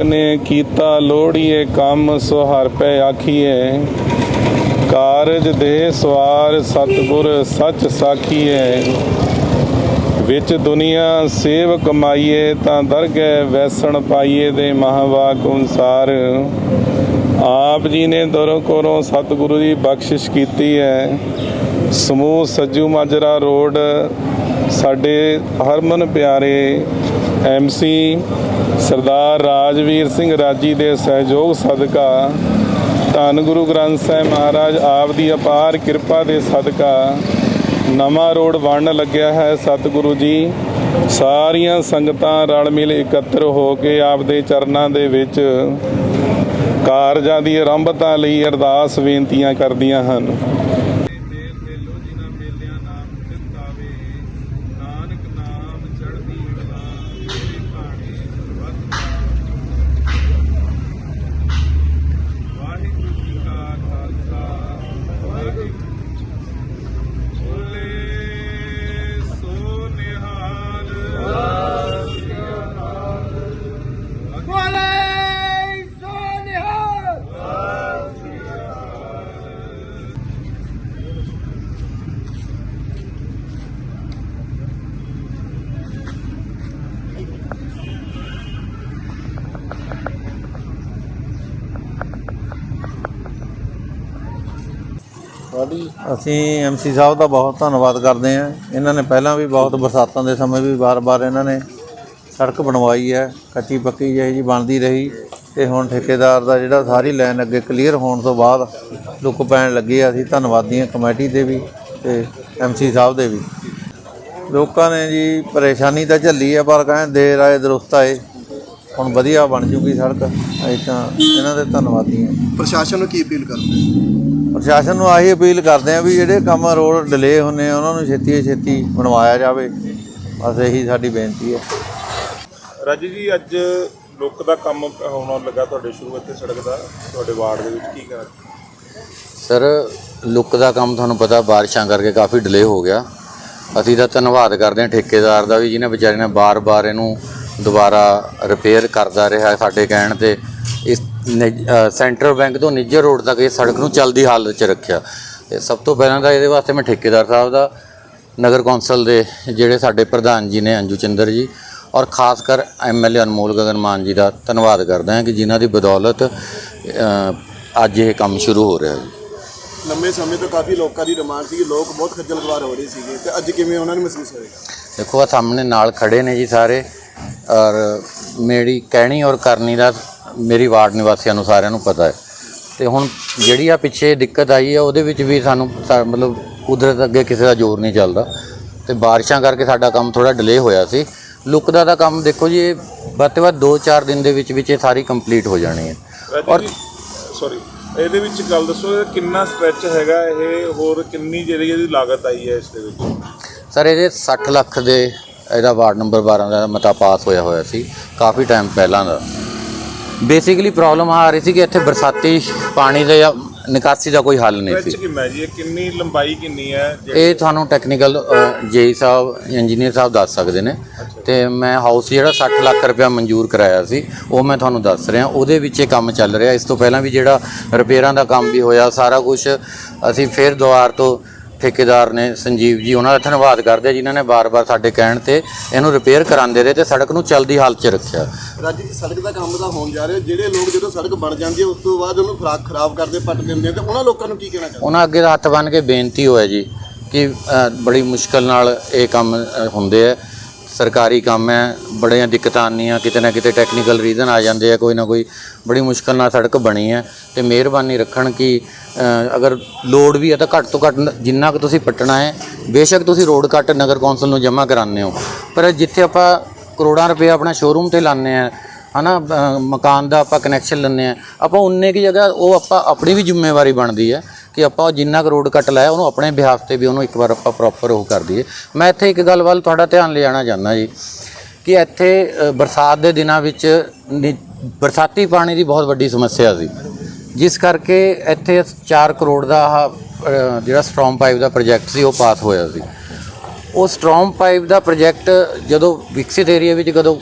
ਨੇ ਕੀਤਾ ਲੋੜੀਏ ਕੰਮ ਸੋ ਹਰ ਆਖੀਏ। ਕਾਰਜ ਦੇ ਸਵਾਰ ਸਤਿਗੁਰ ਸੱਚ ਸਾਖੀਏ। ਵਿੱਚ ਦੁਨੀਆ ਸੇਵ ਕਮਾਈਏ ਤਾਂ ਦਰਗਹਿ ਵੈਸਣ ਪਾਈਏ ਦੇ ਮਹਾਵਾਕ ਅਨੁਸਾਰ। ਆਪ ਜੀ ਨੇ ਦਰੋਂ ਕੋਰੋਂ ਸਤਿਗੁਰੂ ਦੀ ਬਖਸ਼ਿਸ਼ ਕੀਤੀ ਹੈ। ਸਮੂਹ ਸੱਜੂ ਮਾਜਰਾ ਰੋਡ, ਸਾਡੇ ਹਰਮਨ ਪਿਆਰੇ ਐਮਸੀ ਸਰਦਾਰ ਰਾਜਵੀਰ ਸਿੰਘ ਰਾਜੀ ਦੇ ਸਹਿਯੋਗ ਸਦਕਾ ਧੰਨ ਗੁਰੂ ਗ੍ਰੰਥ ਸਾਹਿਬ ਮਹਾਰਾਜ, ਆਪ ਦੀ ਅਪਾਰ ਕਿਰਪਾ ਦੇ ਸਦਕਾ ਨਵਾਂ ਰੋਡ ਬਣਨ ਲੱਗਿਆ ਹੈ ਸਤਿਗੁਰੂ ਜੀ। ਸਾਰੀਆਂ ਸੰਗਤਾਂ ਰਲ ਮਿਲ ਇਕੱਤਰ ਹੋ ਕੇ ਆਪ ਦੇ ਚਰਨਾਂ ਦੇ ਵਿੱਚ ਕਾਰਜਾਂ ਦੀ ਆਰੰਭਤਾ ਲਈ ਅਰਦਾਸ ਬੇਨਤੀਆਂ ਕਰਦੀਆਂ ਹਨ। ਅਸੀਂ ਐਮਸੀ ਸਾਹਿਬ ਦਾ ਬਹੁਤ ਧੰਨਵਾਦ ਕਰਦੇ ਹਾਂ। ਇਹਨਾਂ ਨੇ ਪਹਿਲਾਂ ਵੀ ਬਹੁਤ ਬਰਸਾਤਾਂ ਦੇ ਸਮੇਂ ਵੀ ਵਾਰ-ਵਾਰ ਇਹਨਾਂ ਨੇ ਸੜਕ ਬਣਵਾਈ ਹੈ। ਕੱਚੀ ਪੱਕੀ ਜਿਹੀ ਜੀ ਬਣਦੀ ਰਹੀ ਤੇ ਹੁਣ ਠੇਕੇਦਾਰ ਦਾ ਜਿਹੜਾ ਸਾਰੀ ਲਾਈਨ ਅੱਗੇ ਕਲੀਅਰ ਹੋਣ ਤੋਂ ਬਾਅਦ ਲੁੱਕ ਪੈਣ ਲੱਗੀ ਆ। ਅਸੀਂ ਧੰਨਵਾਦੀ ਹਾਂ ਕਮੇਟੀ ਦੇ ਵੀ ਤੇ ਐਮਸੀ ਸਾਹਿਬ ਦੇ ਵੀ। ਲੋਕਾਂ ਨੇ ਜੀ ਪਰੇਸ਼ਾਨੀ ਤਾਂ ਝੱਲੀ ਹੈ ਪਰ ਕਹਿੰਦੇ ਦੇਰ ਆਏ ਦਰੁਸਤ ਆਏ। ਹੁਣ ਵਧੀਆ ਬਣ ਜੂਗੀ ਸੜਕ। ਅਸੀਂ ਤਾਂ ਇਹਨਾਂ ਦੇ ਧੰਨਵਾਦੀ ਹਾਂ। ਪ੍ਰਸ਼ਾਸਨ ਨੂੰ ਕੀ ਅਪੀਲ ਕਰਦੇ ਪ੍ਰਸ਼ਾਸਨ ਨੂੰ ਆਹੀ ਅਪੀਲ ਕਰਦੇ ਆ ਵੀ ਜਿਹੜੇ ਕੰਮ ਰੋਡ ਡਿਲੇ ਹੁੰਦੇ ਆ ਉਹਨਾਂ ਨੂੰ ਛੇਤੀ ਛੇਤੀ ਬਣਵਾਇਆ ਜਾਵੇ। ਬਸ ਇਹੀ ਸਾਡੀ ਬੇਨਤੀ ਹੈ। ਰਾਜੀ ਜੀ ਅੱਜ ਲੁੱਕ ਦਾ ਕੰਮ ਹੋਣ ਲੱਗਾ ਤੁਹਾਡੇ ਸ਼ੁਰੂ ਇੱਥੇ ਸੜਕ ਦਾ। ਤੁਹਾਡੇ ਵਾਰਡ ਦੇ ਵਿੱਚ ਕੀ ਕਹਿਣਾ? ਸਰ ਲੁੱਕ ਦਾ ਕੰਮ ਤੁਹਾਨੂੰ ਪਤਾ ਬਾਰਿਸ਼ਾਂ ਕਰਕੇ ਕਾਫੀ ਡਿਲੇ ਹੋ ਗਿਆ। ਅਸੀਂ ਤਾਂ ਧੰਨਵਾਦ ਕਰਦੇ ਹਾਂ ਠੇਕੇਦਾਰ ਦਾ ਵੀ ਜਿਹਨੇ ਵਿਚਾਰੇ ਨੇ ਬਾਰ-ਬਾਰ ਇਹਨੂੰ ਦੁਬਾਰਾ ਰਿਪੇਅਰ ਕਰਦਾ ਰਿਹਾ ਸਾਡੇ ਕਹਿਣ ਤੇ। ਇਸ ਸੈਂਟਰਲ ਬੈਂਕ ਤੋਂ ਨਿੱਜਰ ਰੋਡ ਤੱਕ ਇਹ ਸੜਕ ਨੂੰ ਚੱਲਦੀ ਹਾਲਤ 'ਚ ਰੱਖਿਆ। ਤੇ ਸਭ ਤੋਂ ਪਹਿਲਾਂ ਤਾਂ ਇਹਦੇ ਵਾਸਤੇ ਮੈਂ ਠੇਕੇਦਾਰ ਸਾਹਿਬ ਦਾ ਨਗਰ ਕੌਂਸਲ ਦੇ ਜਿਹੜੇ ਸਾਡੇ ਪ੍ਰਧਾਨ ਜੀ ਨੇ ਅੰਜੂ ਚੰਦਰ ਜੀ ਔਰ ਖਾਸ ਕਰ ਐਮਐਲਏ ਅਨਮੋਲ ਗਗਨ ਮਾਨ ਜੀ ਦਾ ਧੰਨਵਾਦ ਕਰਦਾ ਹਾਂ ਕਿ ਜਿਨ੍ਹਾਂ ਦੀ ਬਦੌਲਤ ਅੱਜ ਇਹ ਕੰਮ ਸ਼ੁਰੂ ਹੋ ਰਿਹਾ ਜੀ। ਲੰਮੇ ਸਮੇਂ ਤੋਂ ਕਾਫੀ ਲੋਕਾਂ ਦੀ ਡਿਮਾਂਡ ਸੀ ਕਿ ਲੋਕ ਬਹੁਤ ਖੱਜਲ ਖਵਾਰ ਹੋ ਰਹੇ ਸੀਗੇ ਤੇ ਅੱਜ ਕਿਵੇਂ ਉਹਨਾਂ ਨੂੰ ਮਹਿਸੂਸ ਹੋਏਗਾ? ਦੇਖੋ ਆ ਸਾਹਮਣੇ ਨਾਲ ਖੜੇ ਨੇ ਜੀ ਸਾਰੇ ਔਰ ਮੇਰੀ ਕਹਿਣੀ ਔਰ ਕਰਨੀ ਦਾ ਮੇਰੀ ਵਾਰਡ ਨਿਵਾਸੀਆਂ ਨੂੰ ਸਾਰਿਆਂ ਨੂੰ ਪਤਾ ਹੈ। ਤੇ ਹੁਣ ਜਿਹੜੀ ਆ ਪਿੱਛੇ ਦਿੱਕਤ ਆਈ ਹੈ ਉਹਦੇ ਵਿੱਚ ਵੀ ਸਾਨੂੰ ਸਾ- ਮਤਲਬ ਕੁਦਰਤ ਅੱਗੇ ਕਿਸੇ ਦਾ ਜ਼ੋਰ ਨਹੀਂ ਚੱਲਦਾ। ਤੇ ਬਾਰਿਸ਼ਾਂ ਕਰਕੇ ਸਾਡਾ ਕੰਮ ਥੋੜਾ ਡਿਲੇ ਹੋਇਆ ਸੀ। ਲੁੱਕ ਦਾ ਤਾਂ ਕੰਮ ਦੇਖੋ ਜੀ ਇਹ ਵੱਧ ਤੋਂ ਵੱਧ 2-4 ਦਿਨ ਦੇ ਵਿੱਚ ਵਿੱਚ ਇਹ ਸਾਰੀ ਕੰਪਲੀਟ ਹੋ ਜਾਣੀ ਹੈ। ਔਰ ਸੌਰੀ ਇਹਦੇ ਵਿੱਚ ਗੱਲ ਦੱਸੋ ਇਹ ਕਿੰਨਾ ਸਟ੍ਰੈਚ ਹੈਗਾ? ਇਹ ਹੋਰ ਕਿੰਨੀ ਜਿਹੜੀ ਇਹਦੀ ਲਾਗਤ ਆਈ ਹੈ ਇਸ ਦੇ ਵਿੱਚ? ਸਰ ਇਹਦੇ 60 ਲੱਖ ਦੇ ਇਹਦਾ ਵਾਰਡ ਨੰਬਰ 12 ਦਾ ਮਤਾ ਪਾਸ ਹੋਇਆ ਹੋਇਆ ਸੀ। ਕਾਫੀ ਟਾਈਮ ਪਹਿਲਾਂ ਦਾ। ਬੇਸਿਕਲੀ ਪ੍ਰੋਬਲਮ ਆ ਰਹੀ ਸੀ ਕਿ ਇੱਥੇ ਬਰਸਾਤੀ ਪਾਣੀ ਦਾ ਜਾਂ ਨਿਕਾਸੀ ਦਾ ਕੋਈ ਹੱਲ ਨਹੀਂ ਸੀ। ਕਿੰਨਾ ਜੀ? ਇਹ ਕਿੰਨੀ ਲੰਬਾਈ ਕਿੰਨੀ ਹੈ? ਇਹ ਤੁਹਾਨੂੰ ਟੈਕਨੀਕਲ ਜੇਈ ਸਾਹਿਬ ਇੰਜੀਨੀਅਰ ਸਾਹਿਬ ਦੱਸ ਸਕਦੇ ਨੇ। ਤੇ ਮੈਂ ਹਾਊਸ ਜਿਹੜਾ 60 ਲੱਖ ਰੁਪਇਆ ਮਨਜ਼ੂਰ ਕਰਾਇਆ ਸੀ ਉਹ ਮੈਂ ਤੁਹਾਨੂੰ ਦੱਸ ਰਿਹਾ। ਉਹਦੇ ਵਿੱਚ ਇਹ ਕੰਮ ਚੱਲ ਰਿਹਾ। ਇਸ ਤੋਂ ਪਹਿਲਾਂ ਵੀ ਜਿਹੜਾ ਰਿਪੇਅਰਾਂ ਦਾ ਕੰਮ ਵੀ ਹੋਇਆ ਸਾਰਾ ਕੁਝ ਅਸੀਂ ਫਿਰ ਦੁਆਰ ਤੋਂ ਠੇਕੇਦਾਰ ਨੇ ਸੰਜੀਵ ਜੀ ਉਹਨਾਂ ਦਾ ਧੰਨਵਾਦ ਕਰਦੇ ਹਾਂ ਜਿਨ੍ਹਾਂ ਨੇ ਬਾਰ-ਬਾਰ ਸਾਡੇ ਕਹਿਣ ਤੇ ਇਹਨੂੰ ਰਿਪੇਅਰ ਕਰਾਉਂਦੇ ਰਹੇ ਤੇ ਸੜਕ ਨੂੰ ਚਲਦੀ ਹਾਲਤ 'ਚ ਰੱਖਿਆ। ਰਾਜੀ ਜੀ ਸੜਕ ਦਾ ਕੰਮ ਤਾਂ ਹੋਣ ਜਾ ਰਿਹਾ। ਜਿਹੜੇ ਲੋਕ ਜਦੋਂ ਸੜਕ ਬਣ ਜਾਂਦੀ ਹੈ ਉਸ ਤੋਂ ਬਾਅਦ ਉਹਨੂੰ ਖਰਾਬ ਖਰਾਬ ਕਰਦੇ ਪੱਟ ਦਿੰਦੇ ਆ ਤੇ ਉਹਨਾਂ ਲੋਕਾਂ ਨੂੰ ਕੀ ਕਹਿਣਾ ਚਾਹੁੰਦੇ ਉਹਨਾਂ ਅੱਗੇ ਹੱਥ ਬੰਨ੍ਹ ਕੇ ਬੇਨਤੀ ਹੋਇਆ ਜੀ ਕਿ ਬੜੀ ਮੁਸ਼ਕਲ ਨਾਲ ਇਹ ਕੰਮ ਹੁੰਦੇ ਆ। ਸਰਕਾਰੀ ਕੰਮ ਹੈ ਬੜੀਆਂ ਦਿੱਕਤਾਂ ਆਉਂਦੀਆਂ ਕਿਤੇ ਨਾ ਕਿਤੇ ਟੈਕਨੀਕਲ ਰੀਜ਼ਨ ਆ ਜਾਂਦੇ ਆ ਕੋਈ ਨਾ ਕੋਈ ਬੜੀ ਮੁਸ਼ਕਲ ਨਾਲ ਸੜਕ ਬਣੀ ਹੈ ਤੇ ਮਿਹਰਬਾਨੀ ਰੱਖਣ ਕਿ ਅਗਰ ਲੋਡ ਵੀ ਹੈ ਤਾਂ ਘੱਟ ਤੋਂ ਘੱਟ ਜਿੰਨਾ ਕੁ ਤੁਸੀਂ ਪੱਟਣਾ ਹੈ ਬੇਸ਼ੱਕ ਤੁਸੀਂ ਰੋਡ ਕੱਟ ਨਗਰ ਕੌਂਸਲ ਨੂੰ ਜਮ੍ਹਾਂ ਕਰਾਉਂਦੇ ਹੋ। ਪਰ ਜਿੱਥੇ ਆਪਾਂ ਕਰੋੜਾਂ ਰੁਪਏ ਆਪਣਾ ਸ਼ੋਰੂਮ ਤੇ ਲਾਉਂਦੇ ਆ ਹਨਾ ਅ, ਮਕਾਨ ਦਾ ਆਪਾਂ ਕਨੈਕਸ਼ਨ ਲੈਂਦੇ ਆ ਆਪਾਂ ਉਨੇ ਕੀ ਜਗ੍ਹਾ ਉਹ ਆਪਾਂ ਆਪਣੀ ਵੀ ਜ਼ਿੰਮੇਵਾਰੀ ਬਣਦੀ ਹੈ। ਕਿ ਆਪਾਂ ਉਹ ਜਿੰਨਾ ਕੁ ਰੋਡ ਕੱਟ ਲਾਇਆ, ਉਹਨੂੰ ਆਪਣੇ ਬਿਹਾਫ ਤੇ ਵੀ ਉਹਨੂੰ ਇੱਕ ਵਾਰ ਆਪਾਂ ਪ੍ਰੋਪਰ ਉਹ ਕਰ ਦਈਏ। ਮੈਂ ਇੱਥੇ ਇੱਕ ਗੱਲ ਵੱਲ ਤੁਹਾਡਾ ਧਿਆਨ ਲਿਆਣਾ ਚਾਹੁੰਦਾ ਜੀ, ਕਿ ਇੱਥੇ ਬਰਸਾਤ ਦੇ ਦਿਨਾਂ ਵਿੱਚ ਨਿ- ਬਰਸਾਤੀ ਪਾਣੀ ਦੀ ਬਹੁਤ ਵੱਡੀ ਸਮੱਸਿਆ ਸੀ। ਜਿਸ ਕਰਕੇ ਇੱਥੇ 4 ਕਰੋੜ ਦਾ ਜਿਹੜਾ ਸਟ੍ਰੋਂਗ ਪਾਈਪ ਦਾ ਪ੍ਰੋਜੈਕਟ ਸੀ, ਉਹ ਪਾਸ ਹੋਇਆ ਸੀ। ਉਹ ਸਟਰੋਂਗ ਪਾਈਪ ਦਾ ਪ੍ਰੋਜੈਕਟ ਜਦੋਂ ਵਿਕਸਿਤ ਏਰੀਆ ਵਿੱਚ ਕਦੋਂ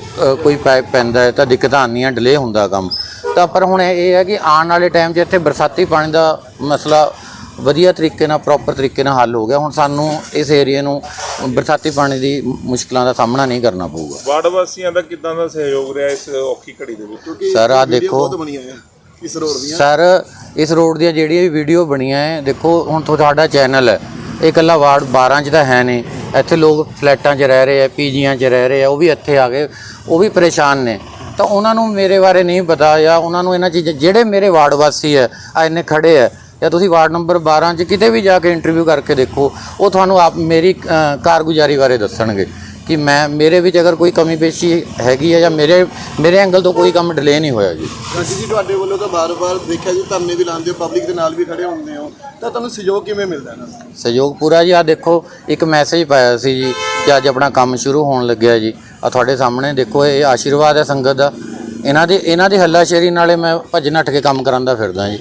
ਕੋਈ ਪਾਈਪ ਪੈਂਦਾ ਹੈ ਤਾਂ ਦਿੱਕਤਾਂ ਆਉਂਦੀਆਂ ਡਿਲੇ ਹੁੰਦਾ ਕੰਮ। ਤਾਂ ਪਰ ਹੁਣ ਇਹ ਹੈ ਕਿ ਆਉਣ ਵਾਲੇ ਟਾਈਮ 'ਚ ਇੱਥੇ ਬਰਸਾਤੀ ਪਾਣੀ ਦਾ ਮਸਲਾ ਵਧੀਆ ਤਰੀਕੇ ਨਾਲ ਪ੍ਰੋਪਰ ਤਰੀਕੇ ਨਾਲ ਹੱਲ ਹੋ ਗਿਆ। ਹੁਣ ਸਾਨੂੰ ਇਸ ਏਰੀਆ ਨੂੰ ਬਰਸਾਤੀ ਪਾਣੀ ਦੀ ਮੁਸ਼ਕਲਾਂ ਦਾ ਸਾਹਮਣਾ ਨਹੀਂ ਕਰਨਾ ਪਊਗਾ। ਵਾਰਡ ਵਾਸੀਆਂ ਦਾ ਕਿਦਾਂ ਦਾ ਸਹਿਯੋਗ ਰਿਹਾ ਇਸ ਔਖੀ ਘੜੀ ਦੇ ਵਿੱਚ? ਕਿਉਂਕਿ ਸਰ, ਆਹ ਵੀਡੀਓ ਦੇਖੋ। ਬਹੁਤ ਬਣੀਆਂ ਹੈ ਇਸ ਰੋਡ ਦੀਆਂ। ਸਰ ਇਸ ਰੋਡ ਦੀਆਂ ਜਿਹੜੀਆਂ ਵੀ ਵੀਡੀਓ ਬਣੀਆਂ ਹੈ ਦੇਖੋ ਹੁਣ ਤੁਹਾਡਾ ਚੈਨਲ ਹੈ। ਇਹ ਇਕੱਲਾ ਵਾਰਡ 12 ਚ ਤਾਂ ਹੈ ਨਹੀਂ। ਇੱਥੇ ਲੋਕ ਫਲੈਟਾਂ 'ਚ ਰਹਿ ਰਹੇ ਆ, ਪੀਜੀਆਂ 'ਚ ਰਹਿ ਰਹੇ ਆ, ਉਹ ਵੀ ਇੱਥੇ ਆ ਗਏ। ਉਹ ਵੀ ਪਰੇਸ਼ਾਨ ਨੇ। ਤਾਂ ਉਹਨਾਂ ਨੂੰ ਮੇਰੇ ਬਾਰੇ ਨਹੀਂ ਪਤਾ ਜਾਂ ਉਹਨਾਂ ਨੂੰ ਇਹਨਾਂ ਚੀਜ਼ਾਂ ਜਿਹੜੇ ਮੇਰੇ ਵਾਰਡ ਵਾਸੀ ਹੈ, ਆ ਇੰਨੇ ਖੜੇ ਹੈ ਜਾਂ ਤੁਸੀਂ ਵਾਰਡ ਨੰਬਰ 12 'ਚ ਕਿਤੇ ਵੀ ਜਾ ਕੇ ਇੰਟਰਵਿਊ ਕਰਕੇ ਦੇਖੋ, ਉਹ ਤੁਹਾਨੂੰ ਆਪ ਮੇਰੀ ਕਾਰਗੁਜ਼ਾਰੀ ਬਾਰੇ ਦੱਸਣਗੇ। ਕਿ ਮੈਂ ਮੇਰੇ ਵਿੱਚ ਅਗਰ ਕੋਈ ਕਮੀ ਪੇਸ਼ੀ ਹੈਗੀ ਹੈ ਜਾਂ ਮੇਰੇ ਮੇਰੇ ਐਂਗਲ ਤੋਂ ਕੋਈ ਕੰਮ ਡਿਲੇ ਨਹੀਂ ਹੋਇਆ ਜੀ। ਕਾਂਜੀ ਜੀ ਤੁਹਾਡੇ ਵੱਲੋਂ ਤਾਂ ਬਾਰ-ਬਾਰ ਦੇਖਿਆ ਜੀ ਧਰਨੇ ਵੀ ਲਾਉਂਦੇ ਹੋ ਪਬਲਿਕ ਦੇ ਨਾਲ ਵੀ ਖੜੇ ਹੁੰਦੇ ਹੋ ਤਾਂ ਤੁਹਾਨੂੰ ਸਹਿਯੋਗ ਕਿਵੇਂ ਮਿਲਦਾ ਦਾ ਸਹਿਯੋਗ ਪੂਰਾ ਜੀ ਆ ਦੇਖੋ ਇੱਕ ਮੈਸੇਜ ਪਾਇਆ ਸੀ ਜੀ ਕਿ ਅੱਜ ਆਪਣਾ ਕੰਮ ਸ਼ੁਰੂ ਹੋਣ ਲੱਗਿਆ ਜੀ। ਆ ਤੁਹਾਡੇ ਸਾਹਮਣੇ ਦੇਖੋ ਇਹ ਆਸ਼ੀਰਵਾਦ ਹੈ ਸੰਗਤ ਦਾ। ਇਹਨਾਂ ਦੇ ਇਹਨਾਂ ਦੀ ਹੱਲਾਸ਼ੇਰੀ ਨਾਲੇ ਮੈਂ ਭੱਜ ਨੱਠ ਕੇ ਕੰਮ ਕਰਾਂਦਾ ਫਿਰਦਾ ਜੀ।